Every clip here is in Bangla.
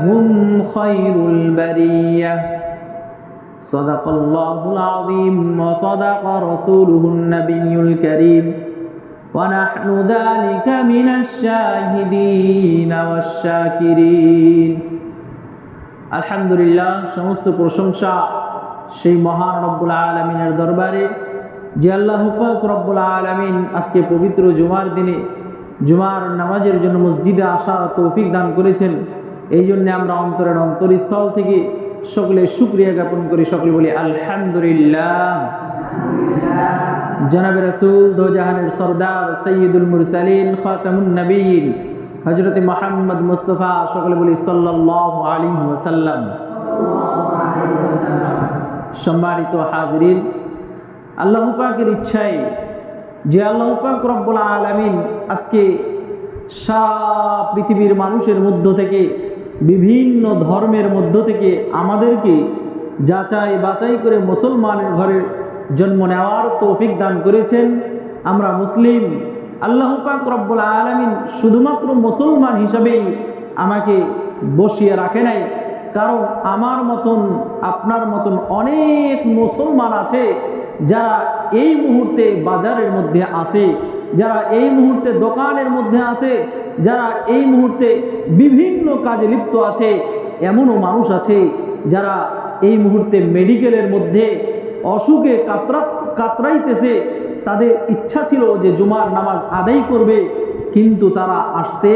أولئك هم خير البرية صدق الله العظيم وصدق رسوله النبي الكريم ونحن ذلك من الشاهدين والشاكرين আলহামদুলিল্লাহ সমস্ত প্রশংসা সেই মহান রব্বুল আলমিনের দরবারে যে আল্লাহ পাক রব্বুল আলমিন আজকে পবিত্র জুমার দিনে জুমার নামাজের জন্য মসজিদে আসার তৌফিক দান করেছেন এই জন্য আমরা অন্তরের অন্তরস্থল থেকে সকলে সুক্রিয়া জ্ঞাপন করি, সকলে বলি আলহামদুলিল্লাহ। জনাব রসুল দোজাহানের সর্দার সৈয়দুল মুরসালিন, খাতামুন নবীন হজরত মোহাম্মদ মুস্তফা, সকলে বলি সাল্লাহ আলী ওসাল্লাম সম্মানিত হাজরিন, আল্লাহ পাকের ইচ্ছায় যে আল্লাহ পাক রব্বুল আলমিন আজকে সারা পৃথিবীর মানুষের মধ্য থেকে বিভিন্ন ধর্মের মধ্য থেকে আমাদেরকে যাচাই বাছাই করে মুসলমানের ঘরে জন্ম নেওয়ার তৌফিক দান করেছেন। আমরা মুসলিম। আল্লাহ পাক রব্বুল আলমিন শুধুমাত্র মুসলমান হিসাবেই আমাকে বসিয়ে রাখে নাই। কারণ আমার মতন, আপনার মতন অনেক মুসলমান আছে যারা এই মুহূর্তে বাজারের মধ্যে আছে, যারা এই মুহূর্তে দোকানের মধ্যে আছে যারা এই মুহূর্তে বিভিন্ন কাজে লিপ্ত আছে, এমনও মানুষ আছে যারা এই মুহূর্তে মেডিকেলের মধ্যে অসুখে কাতরা কাতরাইতেছে। তাদের ইচ্ছা ছিল যে জুমার নামাজ আদায় করবে, কিন্তু তারা আসতে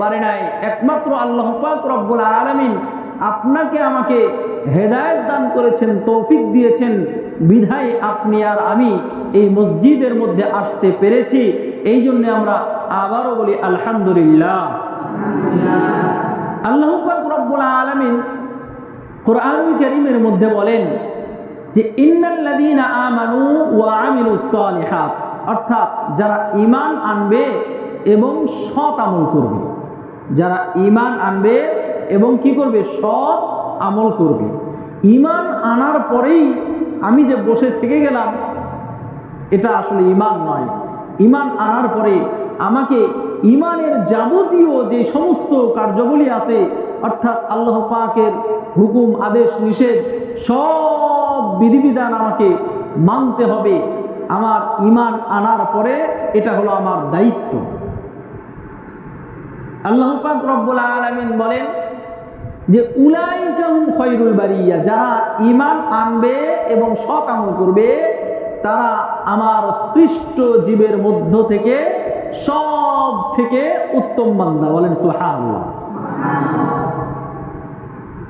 পারে নাই। একমাত্র আল্লাহ পাক রব্বুল আলমিন আপনাকে আমাকে হেদায়ত দান করেছেন, তৌফিক দিয়েছেন। বিধায় আপনি আর আমি এই মসজিদের মধ্যে আসতে পেরেছি। এই জন্য আমরা আবারও বলি আলহামদুলিল্লাহ। আল্লাহ রব্বুল আলমিন কোরআন করিমের মধ্যে বলেন যে ওয়া অর্থাৎ যারা ঈমান আনবে এবং সৎ আমল করবে। যারা ঈমান আনবে এবং কি করবে? সৎ আমল করবে। ইমান আনার পরেই আমি যে বসে থেকে গেলাম, এটা আসলে ঈমান নয়। ঈমান আনার পরে আমাকে ঈমানের যাবতীয় যে সমস্ত কার্যবলী আছে, অর্থাৎ আল্লাহ পাকের হুকুম, আদেশ, নিষেধ, সব বিধিবিধান আমাকে মানতে হবে। আমার ইমান আনার পরে এটা হলো আমার দায়িত্ব। আল্লাহ পাক রব্বুল আলমিন বলেন যে উলাইকাহুম খৈরুল বারিয়া, যারা ইমান আনবে এবং সৎ আমল করবে, তারা আমার সৃষ্ট জীবের মধ্য থেকে সব থেকে উত্তম বান্দা বলেন সুহান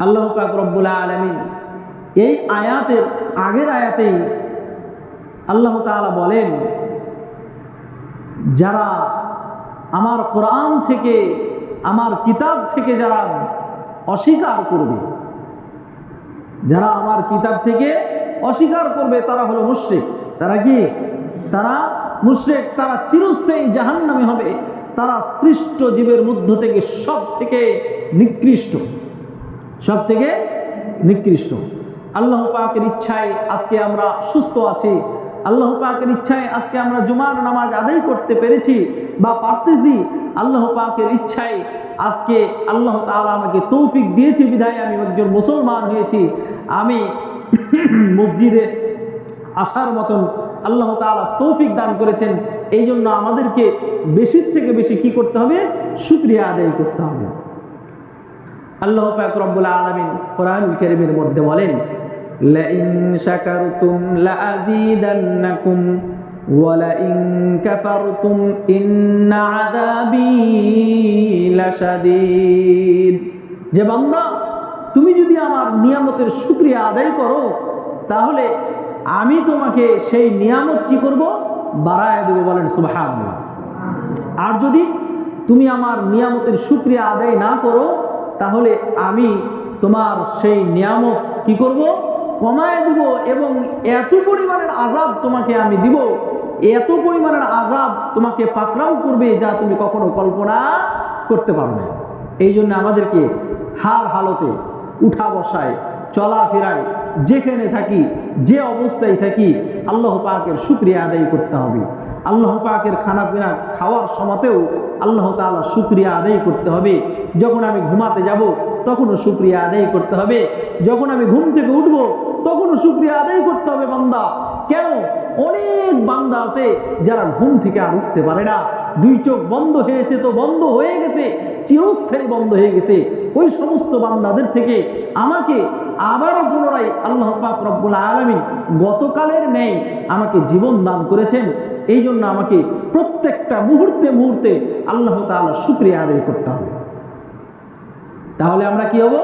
আল্লাহ পাক রব্বুল আলমিন এই আয়াতের আগের আয়াতেই আল্লাহ তাআলা বলেন, যারা আমার কোরআন থেকে, আমার কিতাব থেকে যারা অস্বীকার করবে। যারা আমার কিতাব থেকে অস্বীকার করবে, তারা হলো মুশরিক। তারা কি? তারা মুশরিক, তারা চিরস্থায়ী জাহান্নামে হবে। তারা সৃষ্ট জীবের মধ্য থেকে সব থেকে নিকৃষ্ট। সব থেকে নিকৃষ্ট। আল্লাহ পাকের ইচ্ছায় আজকে আমরা সুস্থ আছি। আল্লাহ পাকের ইচ্ছায় আজকে আমরা জুমার নামাজ আদায় করতে পেরেছি বা পারতেছি, আল্লাহ পাকের ইচ্ছায় আজকে আল্লাহ তাআলা আমাকে তৌফিক দিয়েছে, বিধায় আমি একজন মুসলমান হয়েছি। আমি মসজিদে আসার মতন আল্লাহ তাআলা তৌফিক দান করেছেন। এই জন্য আমাদেরকে বেশির থেকে বেশি কি করতে হবে? শুক্রিয়া আদায় করতে হবে। আল্লাহ পাক রব্বুল আলামিন কোরআনুল কারীমের মধ্যে বলেন লাইন শাকারতুম লাআযীদান্নাকুম ওয়ালাইন কাফারতুম ইন্না আযাবি লাশাদীদ যে বান্দা, তুমি যদি আমার নিয়ামতের শুকরিয়া আদায় করো, তাহলে আমি তোমাকে সেই নিয়ামত কি করব? বাড়ায় দেবো, বলেন সুবহানাল্লাহ। আর যদি তুমি আমার নিয়ামতের শুক্রিয়া আদায় না করো, তাহলে আমি তোমার সেই নিয়ামত কি করব? কমায় দিব এবং এত পরিমাণের আজাব তোমাকে আমি দিব, এত পরিমাণের আজাব তোমাকে পাকড়াও করবে যা তুমি কখনো কল্পনা করতে পারবে এই জন্য আমাদেরকে হার হালতে উঠা বসায় চলাফেরায় যেখানে থাকি, যে অবস্থায় থাকি, আল্লাহ পাকের শুক্রিয়া আদায় করতে হবে। আল্লাহ পাকের খানা পিনা খাওয়ার সময়তেও আল্লাহ তাআলা শুক্রিয়া আদায় করতে হবে। যখন আমি ঘুমাতে যাব, তখনও শুক্রিয়া আদায় করতে হবে। যখন আমি ঘুম থেকে উঠবো, তখনও শুক্রিয়া আদায় করতে হবে বান্দা। কেন? অনেক বান্দা আছে যারা ঘুম থেকে আর উঠতে পারে না। দুই চোখ বন্ধ হয়েছে তো বন্ধ হয়ে গেছে, চিরস্থায়ী বন্ধ হয়ে গেছে। ওই সমস্ত বান্দাদের থেকে আমাকে আবারও পুনরায় আল্লাহ পাক রব্বুল আলমিন গতকালের ন্যায় আমাকে জীবন দান করেছেন। এই জন্য আমাকে প্রত্যেকটা মুহূর্তে মুহূর্তে আল্লাহ তাআলা শুক্রিয়া আদায় করতে হবে। তাহলে আমরা কি হব?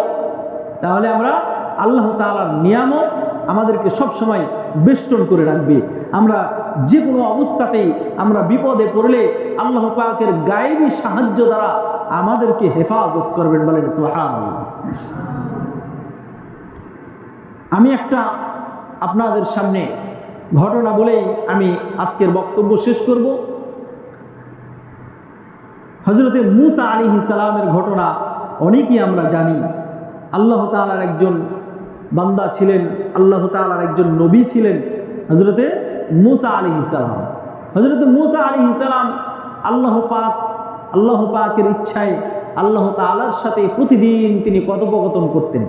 তাহলে আমরা আল্লাহ তাআলার নিয়ামত আমাদেরকে সব সময় বেষ্টন করে রাখবে। আমরা যে কোনো অবস্থাতেই আমরা বিপদে পড়লে আল্লাহ পাকের গায়েবী সাহায্য দ্বারা আমাদেরকে হেফাজত করবেন বলেন সোহান আমি একটা আপনাদের সামনে ঘটনা বলেই আমি আজকের বক্তব্য শেষ করব। হজরতে মুসা আলী ইসালামের ঘটনা অনেকেই আমরা জানি। আল্লাহ তালার একজন বান্দা ছিলেন, আল্লাহ তালার একজন নবী ছিলেন হজরতে মুসা আলী ইসালাম হজরতে মুসা আলী ইসালাম আল্লাহ পাক, আল্লাহ পাকের ইচ্ছায় আল্লাহ তালার সাথে প্রতিদিন তিনি কথোপকথন করতেন।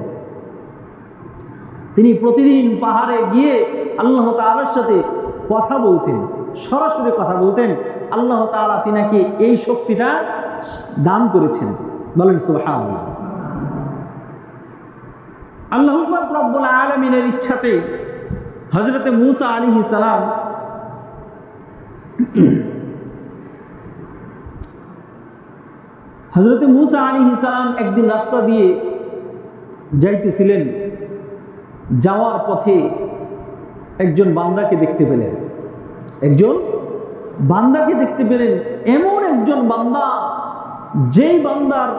তিনি প্রতিদিন পাহাড়ে গিয়ে আল্লাহ তালার সাথে কথা বলতেন, সরাসরি কথা বলতেন। আল্লাহ তালা তিনাকে এই শক্তিটা দান করেছেন। বলেন সোহান আল্লাহ রব্বুল আলমিনের ইচ্ছাতে হজরতে মুসা আলী সালাম হজরতে মুসা আলী সালাম একদিন রাস্তা দিয়ে যাইতেছিলেন। যাওয়ার পথে একজন বান্দাকে দেখতে পেলেন। একজন বান্দাকে দেখতে পেলেন। এমন একজন বান্দা, যেই বান্দার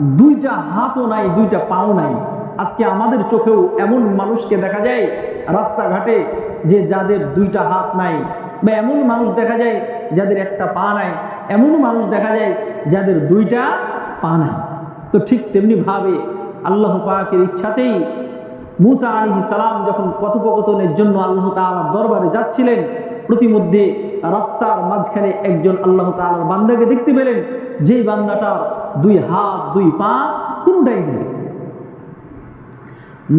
দুইটা হাতও নাই, দুইটা পাও নাই। আজকে আমাদের চোখেও এমন মানুষকে দেখা যায় রাস্তাঘাটে যে যাদের দুইটা হাত নাই, বা এমন মানুষ দেখা যায় যাদের একটা পা নাই, এমন মানুষ দেখা যায় যাদের দুইটা পা নাই। তো ঠিক তেমনি ভাবে আল্লাহ পাকের ইচ্ছাতেই মুসা আলী সালাম যখন কথোপকথনের জন্য আল্লাহ তালার দরবারে যাচ্ছিলেন, প্রতিমধ্যে রাস্তার মাঝখানে একজন আল্লাহ তালার বান্দাকে দেখতে পেলেন। যেই বান্দাটার দুই হাত, দুই পা কোনটাই নেই।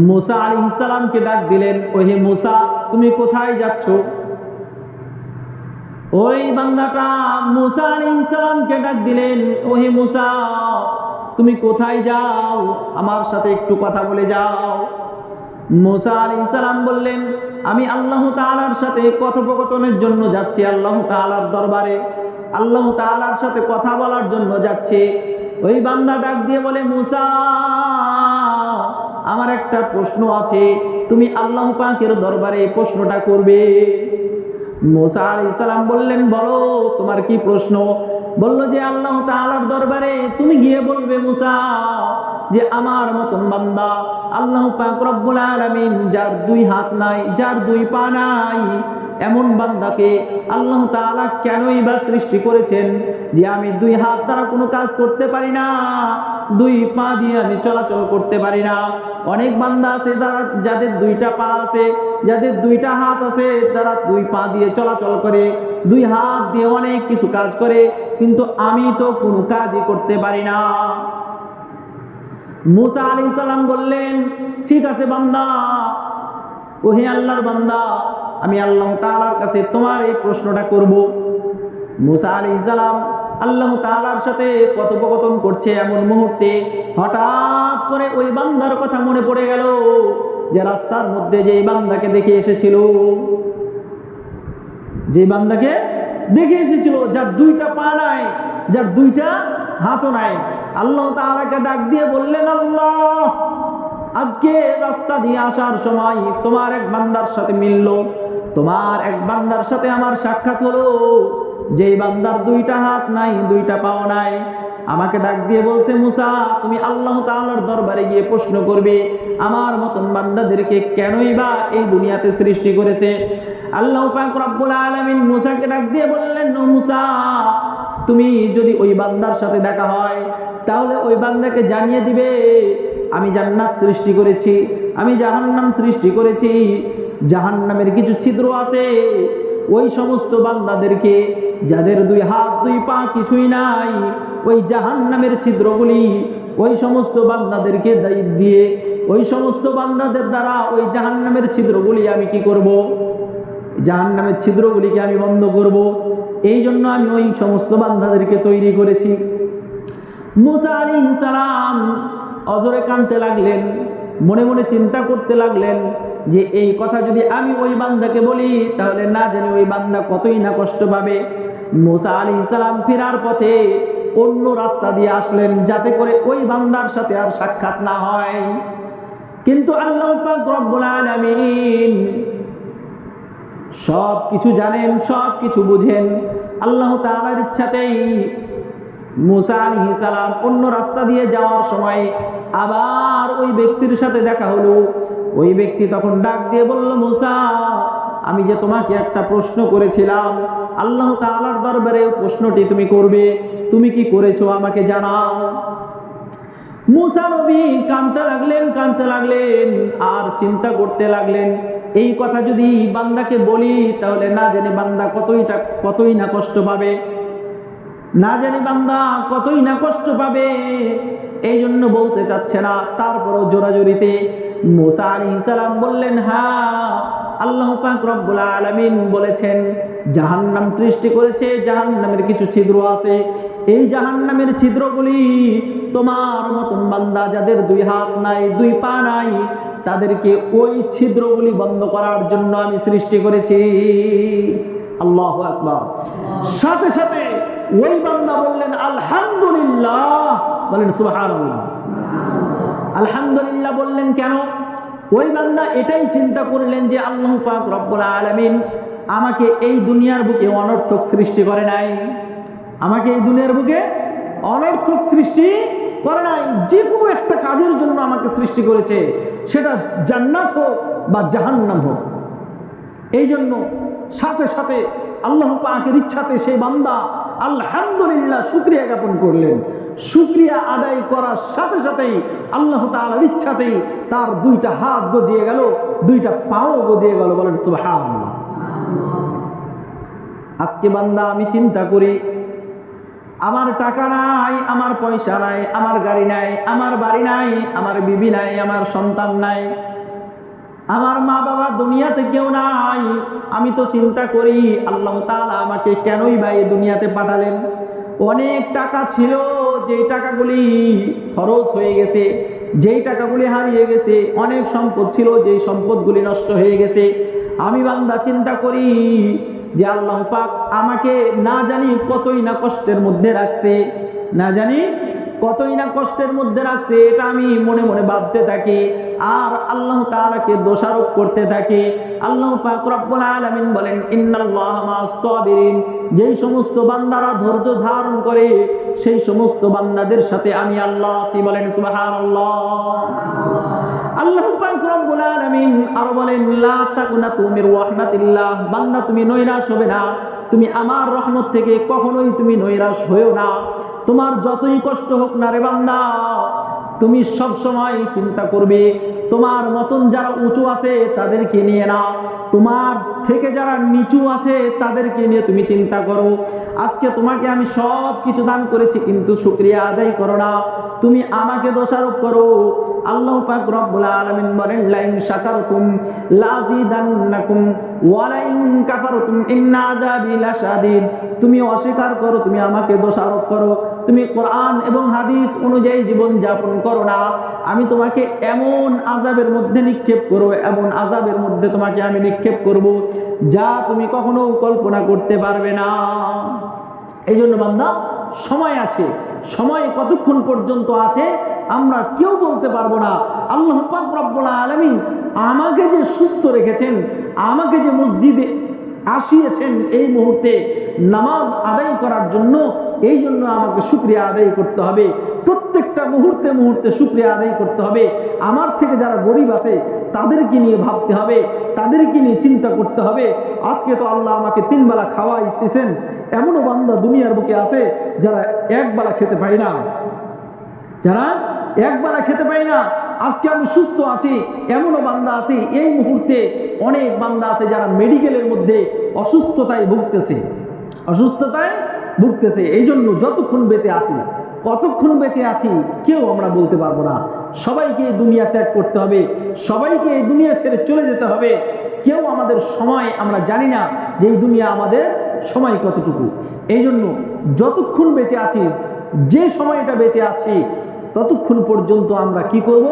মুসা আলী ইসালামকে ডাক দিলেন, ওহে মুসা, তুমি কোথায় যাচ্ছ? ওই বান্দাটা মুসা আলী ইসালামকে ডাক দিলেন, ওহে মুসা, তুমি কোথায় যাও? আমার সাথে একটু কথা বলে যাও। মুসা আলী ইসালাম বললেন, আমি আল্লাহ তালার সাথে কথোপকথনের জন্য যাচ্ছি, আল্লাহ তালার দরবারে। আল্লাহ তালার সাথে কথা বলার জন্য যাচ্ছে। ওই বান্দা ডাক দিয়ে বলে, মুসা, আমার একটা প্রশ্ন আছে। তুমি আল্লাহ পাকের দরবারে প্রশ্নটা করবে? মুসা আলী ইসলাম বললেন, বলো, তোমার কি প্রশ্ন? বলল যে, আল্লাহ তালার দরবারে তুমি গিয়ে বলবে মুসা যে, আমার মতন বান্দা, আল্লাহ পাক রব্বুল আলামিন যার দুই হাত নাই, যার দুই পা নাই এমন বান্দাকে আল্লাহ তাআলা কেনই বা সৃষ্টি করেছেন যে আমি দুই হাত দ্বারা কোনো কাজ করতে পারি না, দুই পা দিয়ে আমি চলাচল করতে পারি না। অনেক বান্দা আছে যারা, যাদের দুইটা পা আছে, যাদের দুইটা হাত আছে, তারা দুই পা দিয়ে চলাচল করে, দুই হাত দিয়ে অনেক কিছু কাজ করে, কিন্তু আমি তো কোনো কাজই করতে পারি না। মুসা আলী সালাম বললেন, ঠিক আছে বান্দা ওহে আল্লাহর বান্দা, আমি আল্লাহ তালার কাছে তোমার এই প্রশ্নটা করব। মুসা আলী সালাম আল্লাহ তালার সাথে কথোপকথন করছে এমন মুহূর্তে, হঠাৎ করে ওই বান্দার কথা মনে পড়ে গেল যে রাস্তার মধ্যে যে বান্দাকে দেখে এসেছিল। যে বান্দাকে দেখে এসেছিল, যার দুইটা পা নাই, যার দুইটা হাতও নাই। আল্লাহ তালাকে ডাক দিয়ে বললেন, আল্লাহ আজকে রাস্তা দিয়ে আসার সময় তোমার এক বান্দার সাথে মিলল। তোমার এক বান্দার সাথে আমার সাক্ষাৎ হলো। যেই বান্দার দুইটা হাত নাই, দুইটা পাও নাই। আমাকে ডাক দিয়ে বলছে, মুসা, তুমি আল্লাহ তাআলার দরবারে গিয়ে প্রশ্ন করবে, আমার মতন বান্দাদেরকে কেনই বা এই দুনিয়াতে সৃষ্টি করেছে? আল্লাহ পাক রব্বুল আলামিন মুসাকে ডাক দিয়ে বললেন মুসা, তুমি যদি ওই বান্দার সাথে দেখা হয়, তাহলে ওই বান্দাকে জানিয়ে দিবে আমি জান্নাত সৃষ্টি করেছি, আমি জাহান্নাম সৃষ্টি করেছি, জাহান্নামের কিছু ছিদ্র আছে। ওই সমস্ত বান্দাদেরকে, যাদের দুই হাত, দুই পা কিছুই নাই, ওই জাহান্নামের ছিদ্রগুলি, ওই সমস্ত বান্দাদেরকে দিয়ে ওই সমস্ত বান্দাদের দ্বারা ওই জাহান্নামের ছিদ্রগুলি আমি কি করব? জাহান্নামের ছিদ্রগুলিকে আমি বন্ধ করব। এই জন্য আমি ওই সমস্ত বান্দাদেরকে তৈরি করেছি। মুসা আলী সালাম অজরে কানতে লাগলেন, মনে মনে চিন্তা করতে লাগলেন যে এই কথা যদি আমি ওই বান্দাকে বলি, তাহলে না জানি ওই বান্দা কতই না কষ্ট পাবে। মুসা আলী সালাম ফেরার পথে অন্য রাস্তা দিয়ে আসলেন, যাতে করে ওই বান্দার সাথে আর সাক্ষাৎ না হয়। কিন্তু আল্লাহ রব্বুল সব কিছু জানেন সব কিছু বুঝেন। আল্লাহ তাআলার ইচ্ছাতেই মুসা আলাইহিস সালাম অন্য রাস্তা দিয়ে যাওয়ার সময় আবার ওই ব্যক্তির সাথে দেখা হলো। ওই ব্যক্তি তখন ডাক দিয়ে বলল, মুসা, আমি যে তোমাকে একটা প্রশ্ন করেছিলাম, আল্লাহ তাআলার দরবারে প্রশ্নটি তুমি করবে, তুমি কি করেছ আমাকে জানাও? মুসা নবী কানতে লাগলেন কানতে লাগলেন, আর চিন্তা করতে লাগলেন। এই কথা যদি বান্দাকে বলি, তাহলে না জানি বান্দা কতইটা, কতই না কষ্ট পাবে। না জানি বান্দা কতই না কষ্ট পাবে এই জন্য বলতে চাচ্ছে না। তারপরও জোরাজোরিতে মুসা আলী সালাম বললেন হ্যাঁ আল্লাহ পাক রব্বুল আলামিন বলেছেন, জাহান্নাম সৃষ্টি করেছে, জাহান্নামের কিছু ছিদ্র আছে। এই জাহান্নামের ছিদ্রগুলি তোমার মতন বান্দা, যাদের দুই হাত নাই, দুই পা নাই, তাদেরকে ওই ছিদ্রগুলি বন্ধ করার জন্য আমি সৃষ্টি করেছি। আল্লাহ আকবার। সাথে সাথে ওই বান্দা বললেন, আলহামদুলিল্লাহ। বলেন, সুবহানাল্লাহ। আলহামদুলিল্লাহ বললেন, কেন? ওই বান্দা এটাই চিন্তা করলেন যে, আল্লাহ পাক রব্বুল আলামিন আমাকে এই দুনিয়ার বুকে অনর্থক সৃষ্টি করে নাই। আমাকে এই দুনিয়ার বুকে অনর্থক সৃষ্টি করে নাই। যে কোনো একটা কাজের জন্য আমাকে সৃষ্টি করেছে। সেটা জান্নাত হোক বা জাহান্নাম হোক। এই জন্য সাথে সাথে আল্লাহ পাকের ইচ্ছাতে সেই বান্দা আলহামদুলিল্লাহ শুক্রিয়া জ্ঞাপন করলেন। শুক্রিয়া আদায় করার সাথে সাথেই আল্লাহ তাআলার ইচ্ছাতেই তার দুইটা হাত গজিয়ে গেল, দুইটা পাও গজিয়ে গেল, বলেন সুবহানাল্লাহ। আজকে বান্দা, আমি চিন্তা করি, আমার টাকা নাই, আমার পয়সা নাই, আমার গাড়ি নাই, আমার বাড়ি নাই, আমার বিবি নাই, আমার সন্তান নাই আমার মা বাবা দুনিয়াতে কেউ নাই। আমি তো চিন্তা করি, আল্লাহ তালা আমাকে কেনই বা এই দুনিয়াতে পাঠালেন? অনেক টাকা ছিল, যেই টাকাগুলি খরচ হয়ে গেছে, যেই টাকাগুলি হারিয়ে গেছে, অনেক সম্পদ ছিল, যেই সম্পদগুলি নষ্ট হয়ে গেছে। আমি বান্দা চিন্তা করি যে আল্লাহ পাক আমাকে না জানি কতই না কষ্টের মধ্যে রাখছে। না জানি কতই না কষ্টের মধ্যে রাখছে, এটা আমি মনে মনে ভাবতে থাকি। আর আল্লাহ তাআলাকে দোষারোপ করতে থাকি। আল্লাহ পাক রব্বুল আলামিন বলেন, ইন্নাল্লাহ মা'আস সাবিরিন। যেই সমস্ত বান্দারা ধৈর্য ধারণ করে, সেই সমস্ত বান্দাদের সাথে আমি আল্লাহ আছি বলেন, সুবহানাল্লাহ। আল্লাহ পাক রব্বুল আলামিন আর বলেন, লা তাকুনাতু মির রাহমাতিল্লাহ। বান্দা, তুমি নৈরাশ হবে না। তুমি আমার রহমত থেকে কখনোই তুমি নৈরাশ হয়েও না। তোমার যতই কষ্ট হোক না রে বান্দা তুমি সব সময় চিন্তা করবে, তোমার মতন যারা উঁচু আছে তাদেরকে নিয়ে না তোমার থেকে যারা নিচু আছে তাদেরকে নিয়ে তুমি চিন্তা করো। আজকে তোমাকে আমি সব কিছু দান করেছি, কিন্তু শুক্রিয়া আদায় করো না। তুমি আমাকে দোষারোপ করো। আল্লাহ পাক বলেন, লাইন শাকারতুম লাযিদান্নাকুম ওয়া লাইন কাফারতুম তুমি অস্বীকার করো, তুমি আমাকে দোষারোপ করো। তুমি কোরআন এবং হাদিস অনুযায়ী জীবন যাপন করো না। আমি তোমাকে এমন আজাবের মধ্যে নিক্ষেপ করো এমন আজাবের মধ্যে তোমাকে আমি নিক্ষেপ করব যা তুমি কখনো কল্পনা করতে পারবে না। এই জন্য বান্দা, সময় আছে, সময় কতক্ষণ পর্যন্ত আছে আমরা কেউ বলতে পারব না। আল্লাহ পাক আলামিন আমাকে যে সুস্থ রেখেছেন, আমাকে যে মসজিদে আসিয়েছেন এই মুহূর্তে নামাজ আদায় করার জন্য এই জন্য আমাকে শুক্রিয়া আদায় করতে হবে। প্রত্যেকটা মুহূর্তে মুহূর্তে শুক্রিয়া আদায় করতে হবে। আমার থেকে যারা গরিব আছে, তাদেরকে নিয়ে ভাবতে হবে, তাদেরকে নিয়ে চিন্তা করতে হবে। আজকে তো আল্লাহ আমাকে তিনবেলা খাওয়া দিতেছেন এমনও বান্দা দুনিয়ার বুকে আছে যারা একবেলা খেতে পায় না। যারা একবেলা খেতে পাই না। আজকে আমি সুস্থ আছি, এমনও বান্দা আছে। এই মুহূর্তে অনেক বান্দা আছে যারা মেডিকেলের মধ্যে অসুস্থতায় ভুগতেছে। অসুস্থতায় ভুগতেছে এই জন্য যতক্ষণ বেঁচে আছি, কতক্ষণ বেঁচে আছি, কেউ আমরা বলতে পারব না। সবাইকে এই দুনিয়া ত্যাগ করতে হবে, সবাইকে এই দুনিয়া ছেড়ে চলে যেতে হবে। কেউ আমাদের সময় আমরা জানি না যে এই দুনিয়া আমাদের সময় কতটুকু। এই জন্য যতক্ষণ বেঁচে আছি, যে সময়টা বেঁচে আছি, ততক্ষণ পর্যন্ত আমরা কি করব?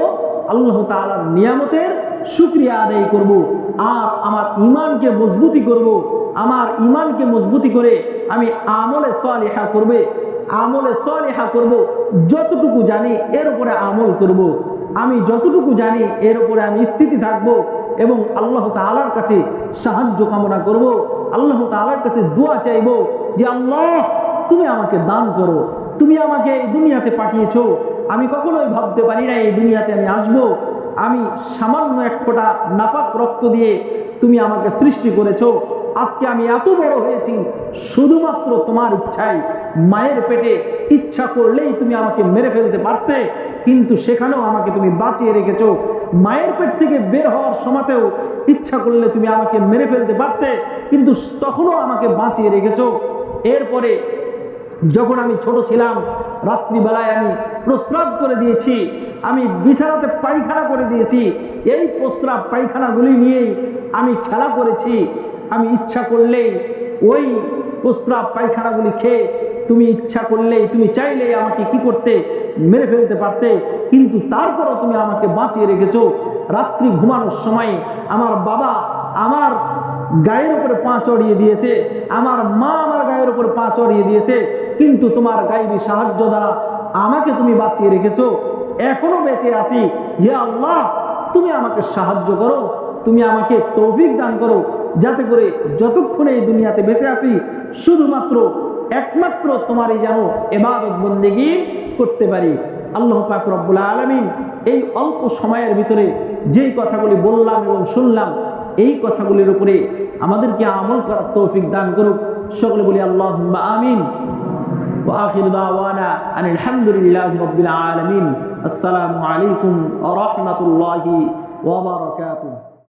আল্লাহ তাআলার নিয়ামতের শুক্রিয়া আদায় করব, আর আমার ইমানকে মজবুতি করব, আমার ইমানকে মজবুতি করে আমি আমলে সালিহা করবে, আমলে সালিহা করব, যতটুকু জানি এর উপরে আমল করব। আমি যতটুকু জানি এর উপরে আমি স্থিতি থাকব এবং আল্লাহ তাআলার কাছে সাহায্য কামনা করব। আল্লাহ তাআলার কাছে দোয়া চাইব যে, আল্লাহ, তুমি আমাকে দান করো। তুমি আমাকে এই দুনিয়াতে পাঠিয়েছো। আমি কখনোই ভাবতে পারি না এই দুনিয়াতে আমি আসব। আমি সামান্য এক ফোঁটা নাপাক রক্ত দিয়ে তুমি আমাকে সৃষ্টি করেছ। আজকে আমি এত বড় হয়েছি, শুধুমাত্র তোমার ইচ্ছায়, মায়ের পেটে ইচ্ছা করলেই তুমি আমাকে মেরে ফেলতে পারতে, কিন্তু সেখানেও আমাকে তুমি বাঁচিয়ে রেখেছো। মায়ের পেট থেকে বের হওয়ার সময়তেও ইচ্ছা করলে তুমি আমাকে মেরে ফেলতে পারতে, কিন্তু তখনও আমাকে বাঁচিয়ে রেখেছো। এরপরে যখন আমি ছোট ছিলাম, রাত্রিবেলায় আমি প্রস্রাব করে দিয়েছি, আমি বিছানাতে পায়খানা করে দিয়েছি। এই প্রস্রাব পায়খানাগুলি নিয়েই আমি খেলা করেছি। আমি ইচ্ছা করলেই ওই প্রস্রাব পায়খানাগুলি খেয়ে তুমি ইচ্ছা করলেই তুমি চাইলেই আমাকে কি করতে, মেরে ফেলতে পারতে, কিন্তু তারপরও তুমি আমাকে বাঁচিয়ে রেখেছো। রাত্রি ঘুমানোর সময় আমার বাবা আমার গায়ের উপরে পা চড়িয়ে দিয়েছে, আমার মা আমার গায়ের উপরে পা চড়িয়ে দিয়েছে, কিন্তু তোমার গাইবী সাহায্য দ্বারা আমাকে তুমি বাঁচিয়ে রেখেছো, এখনও বেঁচে আছি। হে আল্লাহ, তুমি আমাকে সাহায্য করো, তুমি আমাকে তৌফিক দান করো, যাতে করে যতক্ষণ এই দুনিয়াতে বেঁচে আছি, শুধুমাত্র একমাত্র তোমারই যেন এবাদত বন্দেগি করতে পারি। আল্লাহ পাক রব্বুল আলমিন এই অল্প সময়ের ভিতরে যেই কথাগুলি বললাম এবং শুনলাম এই কথাগুলির উপরে আমাদেরকে আমল করার তৌফিক দান করুক সকলে বলি আল্লাহ আমিন وآخر دعوانا أن الحمد لله رب العالمين السلام عليكم ورحمة الله وبركاته